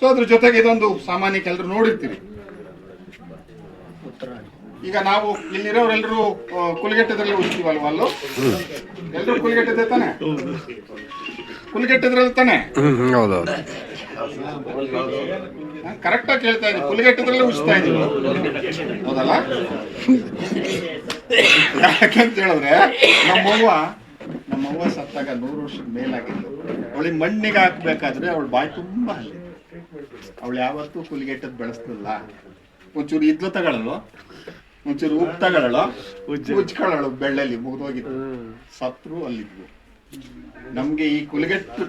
So ಅದ್ರ ಜೊತೆಗೆ ಇದೊಂದು ಸಾಮಾನ್ಯ ಕೆಲವರು ನೋಡಿರ್ತೀರಿ. ಈಗ ನಾವು ಇಲ್ಲಿರೋರೆಲ್ಲರೂ ಕುಲಗೆಟ್ಟದ್ರಲ್ಲಿ ಉಳಿತೀವಲ್ವ ಅಲ್ಲು? ಎಲ್ಲರೂ ಕುಲಗೆಟ್ಟದೆ ತಾನೆ? ಕುಲಗೆಟ್ಟದ್ರಲ್ಲಿ ತಾನೆ? ಕರೆಕ್ಟ್ ಆಗಿ ಕೇಳ್ತಾ ಇದ್ದೀನಿ. ಕುಲಗೆಟ್ಟದ್ರಲ್ಲಿ ಉಳಿಸ್ತಾ ಇದ್ದೀವಿ ಹೌದಲ್ಲ? ಯಾಕಂತ ಹೇಳಿದ್ರೆ ನಮ್ಮವ್ವ ನಮ್ಮವ್ವ ಸತ್ತಾಗ ನೂರು ವರ್ಷದ ಮೇಲಾಗಿತ್ತು. ಅವಳಿಗೆ ಮಣ್ಣಿಗೆ ಹಾಕ್ಬೇಕಾದ್ರೆ ಅವಳು ಬಾಯಿ ತುಂಬಾ ಅವಳು ಯಾವತ್ತೂ ಕುಲಿಗೆಟ್ಟದ್ ಬೆಳೆಸ್ತಿಲ್ಲ. ಒಂಚೂರು ಇದ್ಲು ತಗೊಳ್ಳಲು ಒಂಚೂರು ಉಪ್ಪು ತಗೊಳ್ಳಳು ಉಜ್ಕೊಳ್ಳಳು ಬೆಳ್ಳಲ್ಲಿ ಮುಗಿದೋಗಿತ್ತು ಸತ್ರು ಅಲ್ಲಿದ್ವು. ನಮ್ಗೆ ಈ ಕುಲಿಗೆಟ್ಟು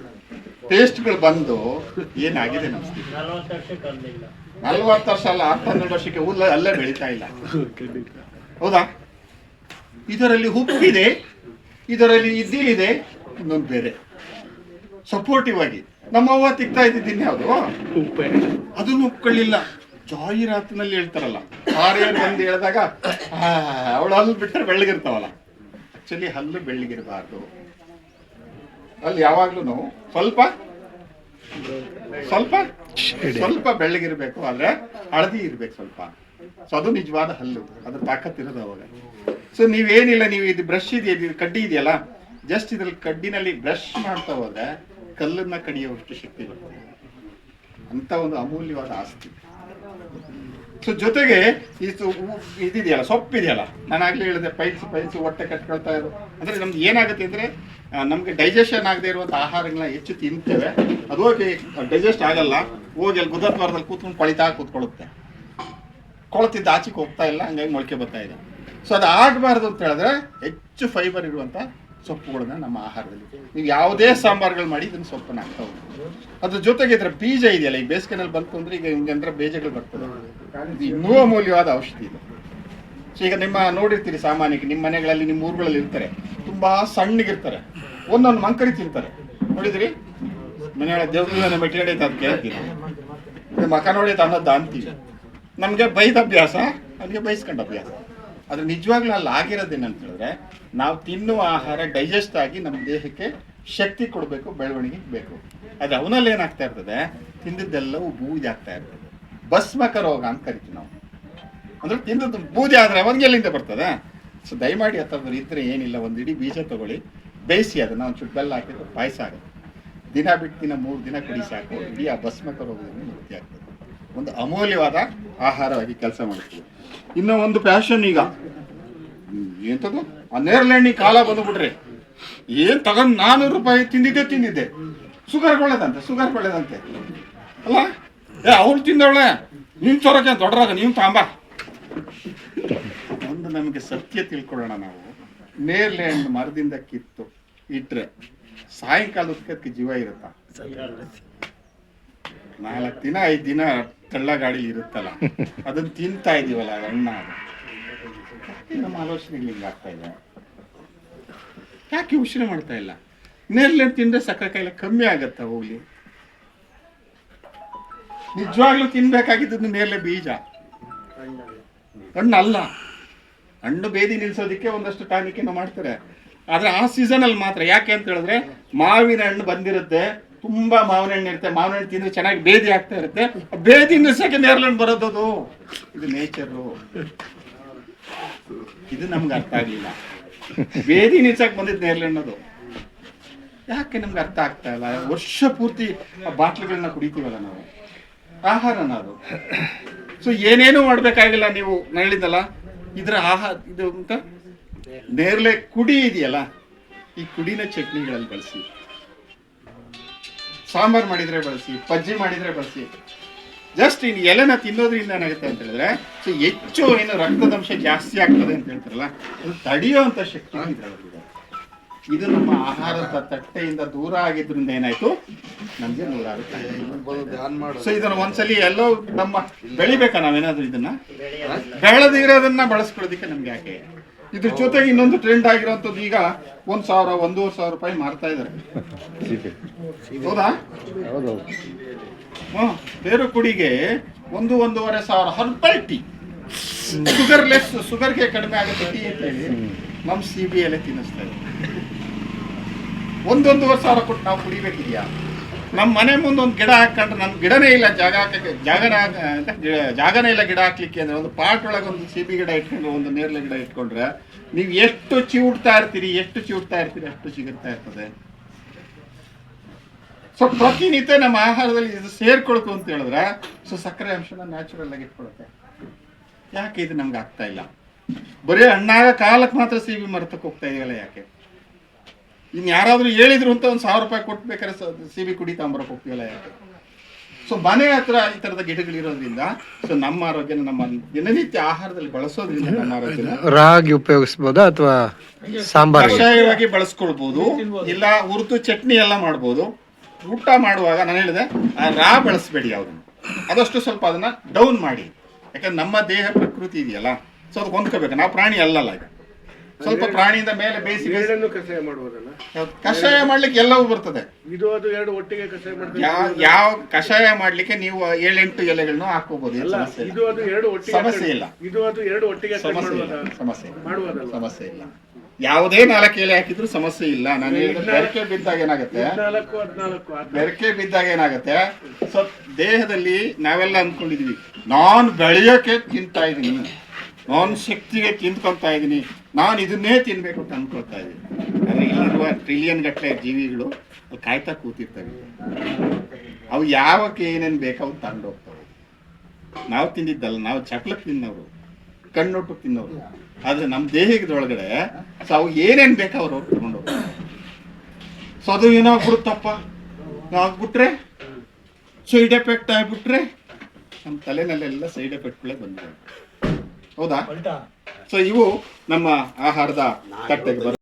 ಟೇಸ್ಟ್ಗಳು ಬಂದು ಏನಾಗಿದೆ ನಮ್ಮ ಸ್ಥಿತಿ ನಲ್ವತ್ತು ವರ್ಷ ಅಲ್ಲ ಹತ್ತು ಹನ್ನೆರಡು ವರ್ಷಕ್ಕೆ ಹುಲ್ಲ ಅಲ್ಲೇ ಬೆಳೀತಾ ಇಲ್ಲ. ಹೌದಾ? ಇದರಲ್ಲಿ ಉಪ್ಪಿದೆ ಇದರಲ್ಲಿ ಇದ್ದಿಲಿದೆ ಇನ್ನೊಂದು ಬೇರೆ. ಸಪೋರ್ಟಿವ್ ಆಗಿ. ನಮ್ಮವ್ವ ತಿಕ್ತಾ ಇದ್ದಿದ್ದೀನಿ ಯಾವುದು? ಅದನ್ನು ಒಪ್ಕೊಳ್ಳಿಲ್ಲ ಜಾಹೀರಾತಿನಲ್ಲಿ ಹೇಳ್ತಾರಲ್ಲ ಆರ್ಯನ್ ಬಂದು ಹೇಳಿದಾಗ ಅವಳು ಹಲ್ಲು ಬಿಟ್ಟರೆ ಬೆಳ್ಳಗಿರ್ತಾವಲ್ಲ. ಆಕ್ಚುಲಿ ಹಲ್ಲು ಬೆಳ್ಳಗಿರಬಾರ್ದು. ಅಲ್ಲಿ ಯಾವಾಗ್ಲೂ ಸ್ವಲ್ಪ ಸ್ವಲ್ಪ ಸ್ವಲ್ಪ ಬೆಳ್ಳಗಿರ್ಬೇಕು ಆದ್ರೆ ಹಳದಿ ಇರ್ಬೇಕು ಸ್ವಲ್ಪ. ಸೊ ಅದು ನಿಜವಾದ ಹಲ್ಲು. ಅದ್ರ ತಾಕತ್ ಇರೋದು ಅವಾಗ. ಸೊ ನೀವೇನಿಲ್ಲ ನೀವು ಇದು ಬ್ರಷ್ ಇದೆಯಾ ಇದು ಕಡ್ಡಿ ಇದೆಯಲ್ಲ? ಜಸ್ಟ್ ಇದ್ರಲ್ಲಿ ಕಡ್ಡಿನಲ್ಲಿ ಬ್ರಷ್ ಮಾಡ್ತಾ ಹೋದ್ರೆ ಕಲ್ಲನ್ನ ಕಡಿಯುವಷ್ಟು ಶಕ್ತಿ ಬರ್ತದೆ ಅಂತ ಒಂದು ಅಮೂಲ್ಯವಾದ ಆಸ್ತಿ. ಸೊ ಜೊತೆಗೆ ಈ ಇದಿದೆಯಲ್ಲ, ಸೊಪ್ಪಿದೆಯಲ್ಲ. ನಾನು ಆಗಲೇ ಹೇಳಿದೆ, ಪೈಲ್ಸ್ ಪೈಲ್ಸ್, ಹೊಟ್ಟೆ ಕಟ್ಕೊಳ್ತಾ ಇರೋ ಅಂದ್ರೆ ನಮ್ದು ಏನಾಗುತ್ತೆ ಅಂದ್ರೆ ನಮ್ಗೆ ಡೈಜೆಷನ್ ಆಗದೆ ಇರುವಂತ ಆಹಾರಗಳನ್ನ ಹೆಚ್ಚು ತಿಂತೇವೆ. ಅದು ಹೋಗಿ ಡೈಜೆಸ್ಟ್ ಆಗಲ್ಲ. ಹೋಗಿ ಅಲ್ಲಿ ಗುದದ್ವಾರದಲ್ಲಿ ಕೂತ್ಕೊಂಡು ಕೊಳಿತಾ ಕೂತ್ಕೊಳ್ಳುತ್ತೆ. ಕೊಳತಿದ್ದ ಆಚೆಗೆ ಹೋಗ್ತಾ ಇಲ್ಲ, ಹಂಗಾಗಿ ಮೊಳಕೆ ಬರ್ತಾ ಇದೆ. ಸೊ ಅದು ಆಗಬಾರ್ದು ಅಂತ ಹೇಳಿದ್ರೆ, ಹೆಚ್ಚು ಫೈಬರ್ ಇರುವಂತ ಸೊಪ್ಪುಗಳನ್ನ ನಮ್ಮ ಆಹಾರದಲ್ಲಿ. ನೀವು ಯಾವುದೇ ಸಾಂಬಾರ್ಗಳು ಮಾಡಿ ಇದನ್ನ ಸೊಪ್ಪನ್ನ ಹಾಕ್ತಾ ಹೋಗ್ಬೋದು ಅದ್ರ ಜೊತೆಗೆ ಇದ್ರ ಬೀಜ ಇದೆಯಲ್ಲ, ಈ ಬೇಸಿಗೆನಲ್ಲಿ ಬಂತು ಈಗ ಹಿಂಗೆ ಅಂದ್ರೆ ಬೀಜಗಳು ಬರ್ತದೆ ಇದು ಇನ್ನೂ ಅಮೂಲ್ಯವಾದ ಔಷಧಿ ಇದೆ. ಈಗ ನಿಮ್ಮ ನೋಡಿರ್ತೀರಿ ಸಾಮಾನ್ಯಕ್ಕೆ, ನಿಮ್ಮ ಮನೆಗಳಲ್ಲಿ, ನಿಮ್ಮ ಊರುಗಳಲ್ಲಿ ಇರ್ತಾರೆ. ತುಂಬಾ ಸಣ್ಣಗಿರ್ತಾರೆ. ಒಂದೊಂದು ಮಂಕರಿ ತಿಂತಾರೆ. ನೋಡಿದ್ರಿ? ಮನೆಯೊಳಗೆ ದೇವ್ರ ಮೆಟ್ಟಿಗೆ ಅದು ಅದಕ್ಕೆ ಇದು ಮಕ ನೋಡಿ ಅನ್ನೋದು ಅಂತೀವಿ. ನಮಗೆ ಬೈದ ಅಭ್ಯಾಸ ನನಗೆ ಬೈಸ್ಕೊಂಡ ಅಭ್ಯಾಸ. ಆದ್ರೆ ನಿಜವಾಗ್ಲೂ ಅಲ್ಲಿ ಆಗಿರೋದೇನಂತ ಹೇಳಿದ್ರೆ, ನಾವು ತಿನ್ನುವ ಆಹಾರ ಡೈಜೆಸ್ಟ್ ಆಗಿ ನಮ್ಮ ದೇಹಕ್ಕೆ ಶಕ್ತಿ ಕೊಡಬೇಕು, ಬೆಳವಣಿಗೆ ಬೇಕು. ಅದು ಅವನಲ್ಲಿ ಏನಾಗ್ತಾ ಇರ್ತದೆ? ತಿಂದಿದ್ದೆಲ್ಲವೂ ಬೂದಿ ಆಗ್ತಾ ಇರ್ತದೆ. ಭಸ್ಮಕ ರೋಗ ಅಂತ ಕರಿತೀವಿ ನಾವು. ಅಂದ್ರೆ ತಿಂದದ್ದು ಬೂದಿ ಆದ್ರೆ ಅವನಿಗೆ ಎಲ್ಲಿಂದ ಬರ್ತದೆ. ಸೊ ದಯಮಾಡಿ ಥರದ್ದು ಇದ್ರೆ ಏನಿಲ್ಲ, ಒಂದು ಇಡೀ ಬೀಜ ತಗೊಳ್ಳಿ. ಬೇಯಿಸಿ ಅದನ್ನ ಒಂದು ಚುಟ್ಟು ಬೆಲ್ಲ ಹಾಕಿದ್ರೆ ಪಾಯಸ ಆಗುತ್ತೆ. ದಿನ ಬಿಟ್ಟು ದಿನ ಮೂರು ದಿನ ಕುಡಿ ಸಾಕು, ಇಡೀ ಆ ಭಸ್ಮಕ ರೋಗವನ್ನು ಮುಕ್ತಿ ಆಗ್ತದೆ. ಒಂದು ಅಮೂಲ್ಯವಾದ ಆಹಾರವಾಗಿ ಕೆಲಸ ಮಾಡುತ್ತದೆ ಇನ್ನು ಒಂದು ಪ್ಯಾಷನ್ ಈಗ. ಎಂತದ್ದು ನೇರಳೆಣ್ಣೆ ಕಾಲ ಬಂದ್ಬಿಟ್ರಿ. ಏನ್ ತಗೊಂಡ್ ನಾನೂರು ರೂಪಾಯಿ ತಿಂದಿದ್ದೆ ತಿಂದಿದ್ದೆ. ಸುಗರ್ ಒಳ್ಳೇದಂತೆ ಶುಗರ್ ಒಳ್ಳೇದಂತೆ. ಅಲ್ಲ? ಏ, ಅವ್ಳು ತಿಂದವಳೆ. ನೀನ್ ಸೊರಕ್ಕೆ ದೊಡ್ಡರಾಗ ನೀವು ತಾಂಬ. ಒಂದು ನಮಗೆ ಸತ್ಯ ತಿಳ್ಕೊಳ್ಳೋಣ ನಾವು. ಹಣ್ಣು ಮರದಿಂದ ಕಿತ್ತು ಇಟ್ರೆ ಹೊತ್ತಿಗೆ ಜೀವ ಇರುತ್ತಾ? ನಾಲ್ಕು ದಿನ, ಐದು ದಿನ ತಳ್ಳ ಗಾಡಿ ಇರುತ್ತಲ್ಲ ಅದನ್ನ ತಿಂತಾ ಇದೀವಲ್ಲ ಅಣ್ಣ. ಅದು. ನಮ್ಮ ಆಲೋಚನೆ ಹಿಂಗಾಗ್ತಾ ಇದೆ. ಯಾಕೆ ಯೋಚನೆ ಮಾಡ್ತಾ ಇಲ್ಲ? ನೆರಳೆ ತಿಂದ್ರೆ ಸಕ್ಕರೆ ಕಾಯಿಲೆ ಕಮ್ಮಿ ಆಗತ್ತ ಹೋಗ್ಲಿ? ನಿಜವಾಗ್ಲೂ ತಿನ್ಬೇಕಾಗಿದ್ದು ನೇರಳೆ ಬೀಜ. ಹಣ್ಣು ಅಲ್ಲ. ಹಣ್ಣು ಬೇದಿ ನಿಲ್ಸೋದಕ್ಕೆ ಒಂದಷ್ಟು ಟಾನಿಕ್ ಏನೋ ಮಾಡ್ತಾರೆ. ಆದ್ರೆ ಆ ಸೀಸನ್ ಅಲ್ಲಿ ಮಾತ್ರ. ಯಾಕೆ ಅಂತ ಹೇಳಿದ್ರೆ, ಮಾವಿನ ಹಣ್ಣು ಬಂದಿರುತ್ತೆ ತುಂಬಾ ಮಾವಿನ ಹಣ್ಣು ಇರುತ್ತೆ. ಮಾವಿನ ಹಣ್ಣು ತಿಂದ್ರೆ ಚೆನ್ನಾಗಿ ಬೇದಿ ಆಗ್ತಾ ಇರುತ್ತೆ. ಬೇದಿ ನೇರಳೆ ಹಣ್ಣು ಬರೋದದು. ಇದು ನೇಚರು ಇದು ನಮ್ಗೆ ಅರ್ಥ ಆಗಲಿಲ್ಲ. ಬೇದಿ ನಿಲ್ಸಕ್ ಬಂದಿದ್ದು ನೇರ್ಲೆಂಡ್ ಅದು. ಯಾಕೆ ನಮ್ಗೆ ಅರ್ಥ ಆಗ್ತಾ ಇಲ್ಲ? ವರ್ಷ ಪೂರ್ತಿ ಆ ಬಾಟ್ಲುಗಳನ್ನ ಕುಡಿತೀವಲ್ಲ ನಾವು. ಆಹಾರನ ಅದು. ಸೊ ಏನೇನು ಮಾಡ್ಬೇಕಾಗಿಲ್ಲ ನೀವು ಹೇಳಿದಲ್ಲ ಇದ್ರ ಆಹಾರ ಇದು ಅಂತ ನೇರ್ಲೆ ಕುಡಿ ಇದೆಯಲ್ಲ? ಈ ಕುಡಿನ ಚಟ್ನಿಗಳಲ್ಲಿ ಬಳಸಿ. ಸಾಂಬಾರ್ ಮಾಡಿದ್ರೆ ಬಳಸಿ, ಪಜ್ಜಿ ಮಾಡಿದ್ರೆ ಬಳಸಿ. ಜಸ್ಟ್ ಇನ್ ಎಲೆನ ತಿನ್ನೋದ್ರಿಂದ ಏನಾಗುತ್ತೆ ಅಂತ ಹೇಳಿದ್ರೆ ಸೊ ಹೆಚ್ಚು ಏನು ರಕ್ತದಂಶ ಜಾಸ್ತಿ ಆಗ್ತದೆ ಅಂತ ಹೇಳ್ತಾರಲ್ಲ, ಅದು ತಡೆಯುವಂತ ಶಕ್ತಿ ಇದು ನಮ್ಮ ಆಹಾರದ ತಟ್ಟೆಯಿಂದ ದೂರ ಆಗಿದ್ರಿಂದ ಏನಾಯ್ತು? ನಮ್ಗೆ ಸೊ ಇದನ್ನ ಒಂದ್ಸಲಿ ಎಲ್ಲೋ ನಮ್ಮ ಬೆಳಿಬೇಕಾ ನಾವೇನಾದ್ರೂ ಇದನ್ನ? ಬೆಳೆದಿರೋದನ್ನ ಬಳಸ್ಕೊಳ್ಳೋದಿಕ್ಕೆ ನಮ್ಗೆ ಯಾಕೆ? ಇದ್ರ ಜೊತೆಗೆ ಇನ್ನೊಂದು ಟ್ರೆಂಡ್ ಆಗಿರೋಂಥದ್ದು ಈಗ ಒಂದು ಸಾವಿರ, ಒಂದೂವರೆ ಸಾವಿರ ರೂಪಾಯಿ ಮಾರ್ತಾ ಇದ್ದಾರೆ ಹೌದಾ? ಹ್ಮ್. ಬೇರು ಕುಡಿಗೆ ಒಂದು, ಒಂದೂವರೆ ಸಾವಿರ ಹರ್ಬಲ್ ಟೀ ಶುಗರ್ ಲೆಸ್ ಶುಗರ್ಗೆ ಕಡಿಮೆ ಆಗುತ್ತೆ ಟೀ ಅಂತ ಹೇಳಿ ನಮ್ ಸಿ ಬಿ ಎಲೆ ತಿನ್ನಿಸ್ತಾ ಇದೆ ಒಂದೊಂದೂವರೆ ಸಾವಿರ ಕೊಟ್ಟು ನಾವು ಕುಡಿಬೇಕಿದ್ಯಾ? ನಮ್ಮ ಮನೆ ಮುಂದೆ ಒಂದು ಗಿಡ ಹಾಕೊಂಡ್ರೆ ನಮ್ಮ ಗಿಡನೇ ಇಲ್ಲ ಜಾಗ ಹಾಕಕ್ಕೆ ಜಾಗನ ಜಾಗನೇ ಇಲ್ಲ ಗಿಡ ಹಾಕ್ಲಿಕ್ಕೆ ಅಂದ್ರೆ ಒಂದು ಪಾಟ್ ಒಳಗೆ ಒಂದು ಸಿಬಿ ಗಿಡ ಇಟ್ಕೊಂಡ್ರೆ ಒಂದು ನೇರಳೆ ಗಿಡ ಇಟ್ಕೊಂಡ್ರೆ ನೀವು ಎಷ್ಟು ಚಿವುಡ್ತಾ ಇರ್ತೀರಿ, ಎಷ್ಟು ಚಿವುಡ್ತಾ ಇರ್ತೀರಿ ಅಷ್ಟು ಸಿಗುತ್ತಾ ಇರ್ತದೆ. ಸೊ ಪ್ರತಿನಿತ್ಯ ನಮ್ಮ ಆಹಾರದಲ್ಲಿ ಇದು ಸೇರ್ಕೊಳ್ತು ಅಂತ ಹೇಳಿದ್ರೆ ಸೊ ಸಕ್ಕರೆ ಅಂಶನ ನ್ಯಾಚುರಲ್ ಆಗಿ ಇಟ್ಕೊಳುತ್ತೆ. ಯಾಕೆ ಇದು ನಮ್ಗೆ ಆಗ್ತಾ ಇಲ್ಲ? ಬರೀ ಹಣ್ಣಾಗ ಕಾಲಕ್ಕೆ ಮಾತ್ರ ಸಿಬಿ ಮರತಕ್ಕೆ ಹೋಗ್ತಾ ಇದೆಯಲ್ಲ ಯಾಕೆ? ಇನ್ ಯಾರಾದರೂ ಹೇಳಿದ್ರು ಅಂತ ಒಂದು ಸಾವಿರ ರೂಪಾಯಿ ಕೊಟ್ಬೇಕಾದ್ರೆ ಸಿಬಿ ಕುಡಿ ತಗೊಂಬರಕ್ಕೆ ಹೋಗ್ತೀವಲ್ಲ ಯಾಕೆ? ಸೊ ಮನೆ ಹತ್ರ ಈ ತರದ ಗಿಡಗಳಿರೋದ್ರಿಂದ ಸೊ ನಮ್ಮ ಆರೋಗ್ಯನ ನಮ್ಮ ದಿನನಿತ್ಯ ಆಹಾರದಲ್ಲಿ ಬಳಸೋದ್ರಿಂದ ನಮ್ಮ ಆರೋಗ್ಯ ರಾಗಿ ಉಪಯೋಗಿಸ್ಬೋದು ಅಥವಾ ಸಾಂಬಾರ್? ಕಷಾಯವಾಗಿ ಬಳಸ್ಕೊಳ್ಬಹುದು ಇಲ್ಲ ಹುರಿದು ಚಟ್ನಿ ಎಲ್ಲ ಮಾಡ್ಬೋದು. ಊಟ ಮಾಡುವಾಗ ನಾನು ಹೇಳಿದೆ ಆ ರಾ ಬಳಸಬೇಡಿ ಅವ್ರನ್ನ ಆದಷ್ಟು ಸ್ವಲ್ಪ ಅದನ್ನ ಡೌನ್ ಮಾಡಿ. ಯಾಕಂದ್ರೆ ನಮ್ಮ ದೇಹ ಪ್ರಕೃತಿ ಇದೆಯಲ್ಲ ಸೊ ಅದಕ್ಕೆ ಹೊಂದ್ಕೋಬೇಕು. ನಾವು ಪ್ರಾಣಿ ಅಲ್ಲಲ್ಲ ಈಗ. ಸ್ವಲ್ಪ ಪ್ರಾಣಿಯಿಂದ ಮೇಲೆ ಬೇಯಿಸಿ ಬೇಯಿಸಿ- ಕಷಾಯ ಮಾಡುವುದಲ್ಲ? ಕಷಾಯ ಮಾಡ್ಲಿಕ್ಕೆ ಎಲ್ಲವೂ ಬರ್ತದೆ. ಇದು ಅದು ಎರಡು ಒಟ್ಟಿಗೆ ಕಷಾಯ ಮಾಡ್ತಾರೆ? ಯಾವ ಕಷಾಯ ಮಾಡ್ಲಿಕ್ಕೆ ನೀವು ಏಳೆಂಟು ಎಲೆಗಳನ್ನು ಹಾಕೋಬಹುದು ಏನು ಅಲ್ಲ ಸಮಸ್ಯೆ ಇಲ್ಲ. ಇದು ಅದು ಎರಡು ಒಟ್ಟಿಗೆ ಸಮಸ್ಯೆ ಇಲ್ಲ. ಇದು ಅದು ಎರಡು ಒಟ್ಟಿಗೆ ಸಮಸ್ಯೆ ಇಲ್ಲ? ಸಮಸ್ಯೆ ಇಲ್ಲ ಮಾಡುವುದಲ್ಲ? ಸಮಸ್ಯೆ ಇಲ್ಲ. ಯಾವುದೇ ನಾಲ್ಕು ಎಲೆ ಹಾಕಿದ್ರು ಸಮಸ್ಯೆ ಇಲ್ಲ. ನಾನು ಹೇಳಿದ ಬೆರಕೆ ಬಿದ್ದಾಗ ಏನಾಗುತ್ತೆ? ಹದಿನಾಲ್ಕು ಹದಿನಾಲ್ಕು ಆ ತರ. ಬೆರಕೆ ಬಿದ್ದಾಗ ಏನಾಗುತ್ತೆ? ಸೊ ದೇಹದಲ್ಲಿ ನಾವೆಲ್ಲ ಅನ್ಕೊಂಡಿದ್ವಿ ನಾನು ಬೆಳೆಯೋಕೆ ತಿಂತಾ ಇದ್ದೀನಿ ನಾನು ಶಕ್ತಿಗೆ ತಿಂದ್ಕೊಂತಾ ಇದ್ದೀನಿ. ನಾನು ಇದನ್ನೇ ತಿನ್ಬೇಕು ಅಂತ ಅನ್ಕೊಳ್ತಾ ಇದ್ದೀನಿ. ಆದ್ರೆ ಇಲ್ಲಿರುವ ಟ್ರಿಲಿಯನ್ ಗಟ್ಟಲೆ ಜೀವಿಗಳು ಅಲ್ಲಿ ಕಾಯ್ತಾ ಕೂತಿರ್ತವೆ ಅವು ಯಾವಕ್ಕೆ ಏನೇನು ಬೇಕೋ ಅವು ತಗೊಂಡು ನಾವು ತಿಂದಿದ್ದಲ್ಲ, ನಾವು ಚಕ್ಲಕ್ ತಿನ್ನೋರು, ಕಣ್ಣೊಟ್ಟು ತಿನ್ನೋರು. ಆದ್ರೆ ನಮ್ಮ ದೇಹದೊಳಗಡೆ ಸೊ ಅವು ಏನೇನು ಬೇಕೋ ಅವ್ರು ಹೋಗಿ ತಗೊಂಡು ಹೋಗ್ತಾರೆ ಸೊ ಅದು ಏನಾಗ್ಬಿಡುತ್ತಪ್ಪ ಆಗ್ಬಿಟ್ರೆ ಸೈಡ್ ಎಫೆಕ್ಟ್ ಆಗ್ಬಿಟ್ರೆ ನಮ್ಮ ತಲೆನಲ್ಲೆಲ್ಲ ಸೈಡ್ ಎಫೆಕ್ಟ್ಗಳೇ ಬಂದಿವೆ ಹೌದಾ? ಸೊ ಇವು ನಮ್ಮ ಆಹಾರದ ತಟ್ಟೆಗೆ ಬರೋ